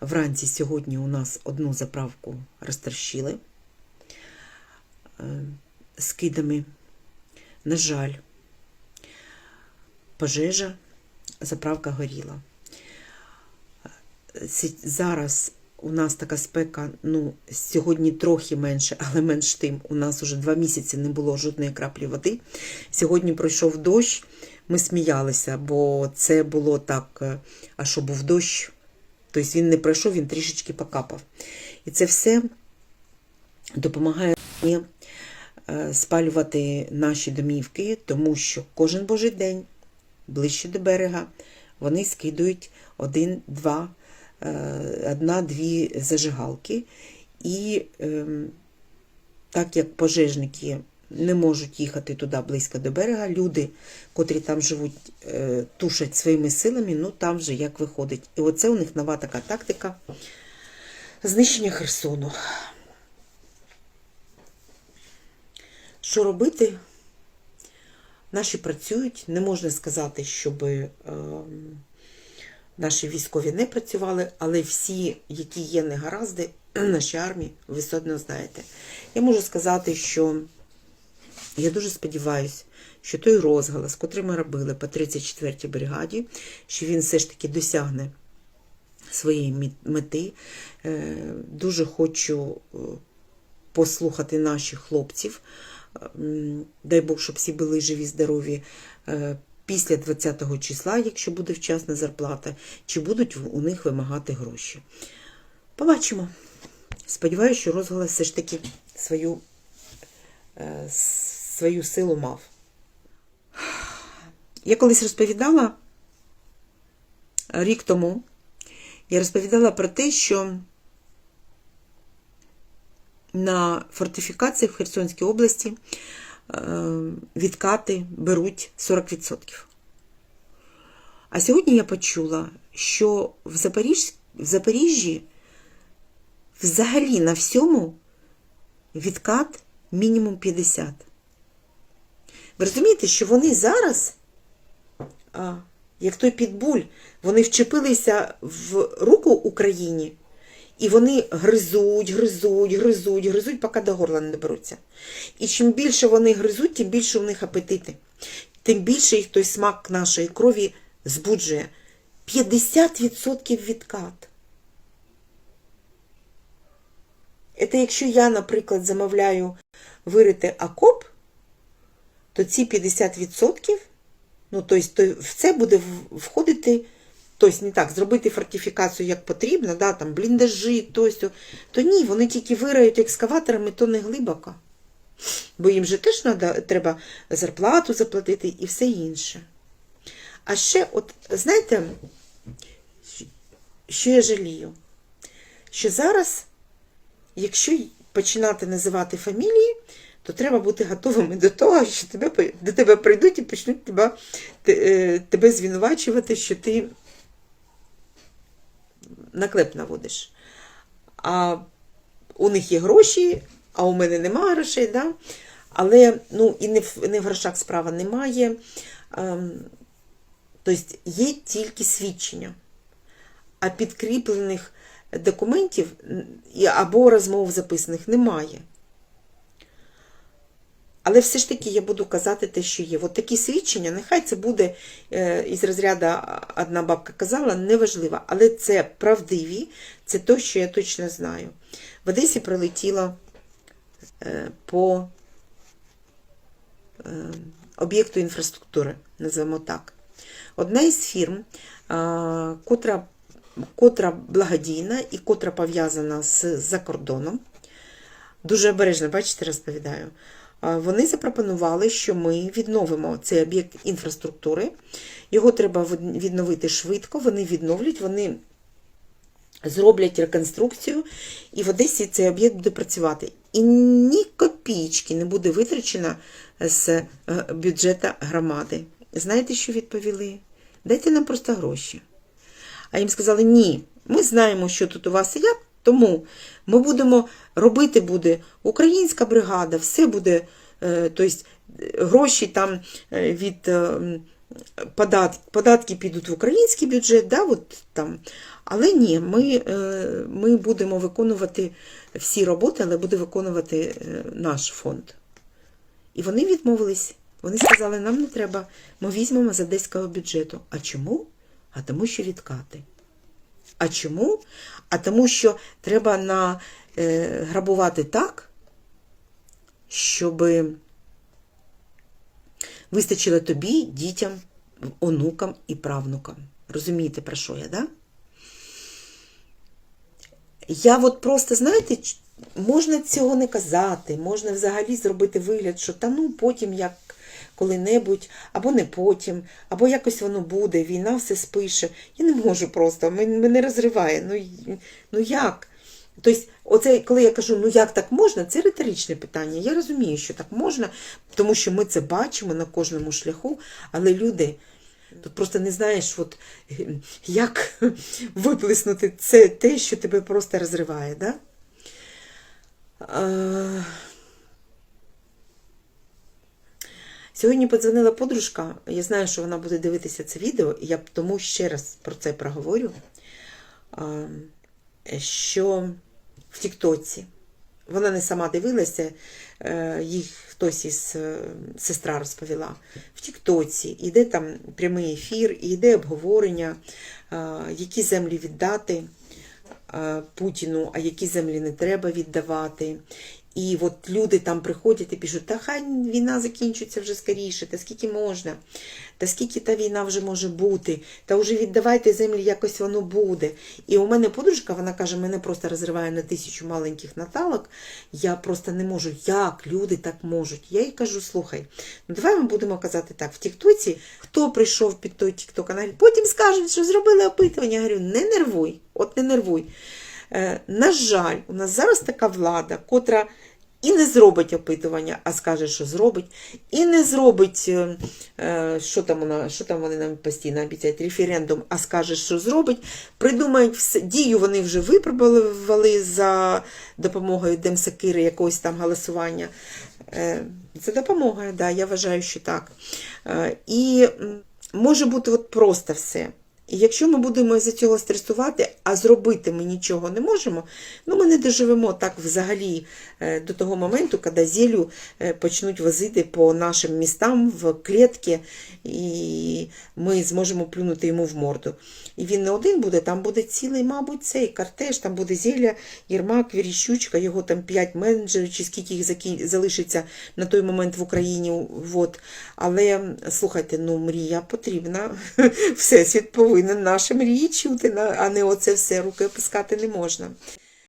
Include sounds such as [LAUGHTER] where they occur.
Вранці сьогодні у нас одну заправку розтрощили е, скидами. На жаль, пожежа, заправка горіла. Зараз у нас така спека, ну, сьогодні трохи менше, [LAUGHS] але менш тим. У нас уже два місяці не було жодної краплі води. Сьогодні пройшов дощ, ми сміялися, бо це було так, е, а що був дощ, тобто він не пройшов, він трішечки покапав. І це все допомагає мені е, спалювати наші домівки, тому що кожен божий день ближче до берега вони скидують один-два, е, одна-дві зажигалки. І ем, так як пожежники не можуть їхати туди близько до берега, люди, котрі там живуть, е, тушать своїми силами, ну там вже як виходить. І оце у них нова така тактика знищення Херсону. Що робити? Наші працюють. Не можна сказати, щоб е, наші військові не працювали, але всі, які є негаразди, [CLEARS THROAT] нашій армії, ви все одно знаєте. Я можу сказати, що я дуже сподіваюся, що той розголос, котрий ми робили по 34-й бригаді, що він все ж таки досягне своєї мети. Е, Дуже хочу е, послухати наших хлопців. Дай Бог, щоб всі були живі, здорові. Е, Після 20-го числа, якщо буде вчасна зарплата, чи будуть у них вимагати гроші. Побачимо. Сподіваюся, що розголос все ж таки свою, свою силу мав. Я колись розповідала рік тому, я розповідала про те, що на фортифікаціях в Херсонській області е, відкати беруть 40%. А сьогодні я почула, що в, Запоріж... в Запоріжжі взагалі на всьому відкат мінімум 50. Ви розумієте, що вони зараз, а, як той підбуль, вони вчепилися в руку Україні, і вони гризуть, гризуть, гризуть, гризуть, поки до горла не доберуться. І чим більше вони гризуть, тим більше у них апетити, тим більше їх той смак нашої крові збуджує. 50% відкат. Це якщо я, наприклад, замовляю вирити окоп, то ці 50%, ну, тобто, то в це буде входити, тобто не так, зробити фортифікацію як потрібно, да, там бліндажі, то, сьо. то ні, вони тільки вирають екскаваторами, то не глибоко. Бо їм же теж треба зарплату заплатити і все інше. А ще, от, знаєте, що я жалію? Що зараз якщо починати називати фамілії, то треба бути готовими до того, що тебе, до тебе прийдуть і почнуть тебе, е, тебе звинувачувати, що ти наклеп наводиш. А у них є гроші, а у мене немає грошей, да? але ну, і не в, не в грошах справа немає. Ем, тобто є тільки свідчення а підкріплених документів або розмов записаних немає. Але все ж таки я буду казати те, що є. От такі свідчення, нехай це буде е, із розряду одна бабка казала, неважливо, але це правдиві, це те, що я точно знаю. В Одесі прилетіло е, по е, об'єкту інфраструктури, називаємо так. Одна із фірм, котра, котра благодійна і котра пов'язана з за кордоном, дуже обережно, бачите, розповідаю. Вони запропонували, що ми відновимо цей об'єкт інфраструктури. Його треба відновити швидко. Вони відновлять, вони зроблять реконструкцію, і в Одесі цей об'єкт буде працювати. І ні копійки не буде витрачено з е, бюджету громади. Знаєте, що відповіли? Дайте нам просто гроші. А їм сказали, ні, ми знаємо, що тут у вас і як, тому ми будемо робити буде українська бригада, все буде, е, тобто гроші там е, від е, податки, податки підуть в український бюджет, да, от там. але ні, ми, ми будемо виконувати всі роботи, але буде виконувати наш фонд. І вони відмовились. Вони сказали, нам не треба, ми візьмемо з одеського бюджету. А чому? А тому, що відкати. А чому? А тому, що треба е, грабувати так, щоб вистачило тобі, дітям, онукам і правнукам. Розумієте, про що я, да? Я от просто, знаєте, можна цього не казати, можна взагалі зробити вигляд, що та ну потім як коли-небудь, або не потім, або якось воно буде, війна все спише. Я не можу просто, мене розриває. Ну, ну як? Тобто, оце, коли я кажу, ну як так можна, це риторичне питання. Я розумію, що так можна, тому що ми це бачимо на кожному шляху, але люди. Тут просто не знаєш, от, [LAUGHS] як [LAUGHS] виплеснути це те, що тебе просто розриває. Да? Е, Сьогодні подзвонила подружка, я знаю, що вона буде дивитися це відео, і я тому ще раз про це проговорю. Що в Тіктоці вона не сама дивилася, е, їх хтось із е, сестра розповіла. В Тіктоці йде там прямий ефір, і йде обговорення, е, які землі віддати Путіну, а які землі не треба віддавати. І от люди там приходять і пишуть, та хай війна закінчиться вже скоріше, та скільки можна, та скільки та війна вже може бути, та вже віддавайте землі, якось воно буде. І у мене подружка, вона каже, мене просто розриває на тисячу маленьких наталок. Я просто не можу, як люди так можуть. Я їй кажу, слухай, ну давай ми будемо казати так, в Тіктоці, хто прийшов під той Тікток канал, потім скажуть, що зробили опитування. Я говорю, не нервуй, от не нервуй. Е, на жаль, у нас зараз така влада, котра і не зробить опитування, а скаже, що зробить, і не зробить, е, е, що там, вона, що там вони нам постійно обіцяють, референдум, а скаже, що зробить. Придумають все. Дію вони вже випробували за допомогою Демсакири якогось там голосування. Це допомога, да, я вважаю, що так. І може бути от просто все. І якщо ми будемо з цього стресувати, а зробити ми нічого не можемо, ну ми не доживемо так взагалі е, до того моменту, коли зелю е, почнуть возити по нашим містам в клітки, і ми зможемо плюнути йому в морду. І він не один буде, там буде цілий, мабуть, цей кортеж, там буде зілля, Єрмак, Віріщучка, його там п'ять менеджерів, чи скільки їх залишиться на той момент в Україні. От. Але слухайте, ну мрія потрібна. [LAUGHS] Всесвіт повинен наші мрії чути, на- а не оце все руки опускати не можна.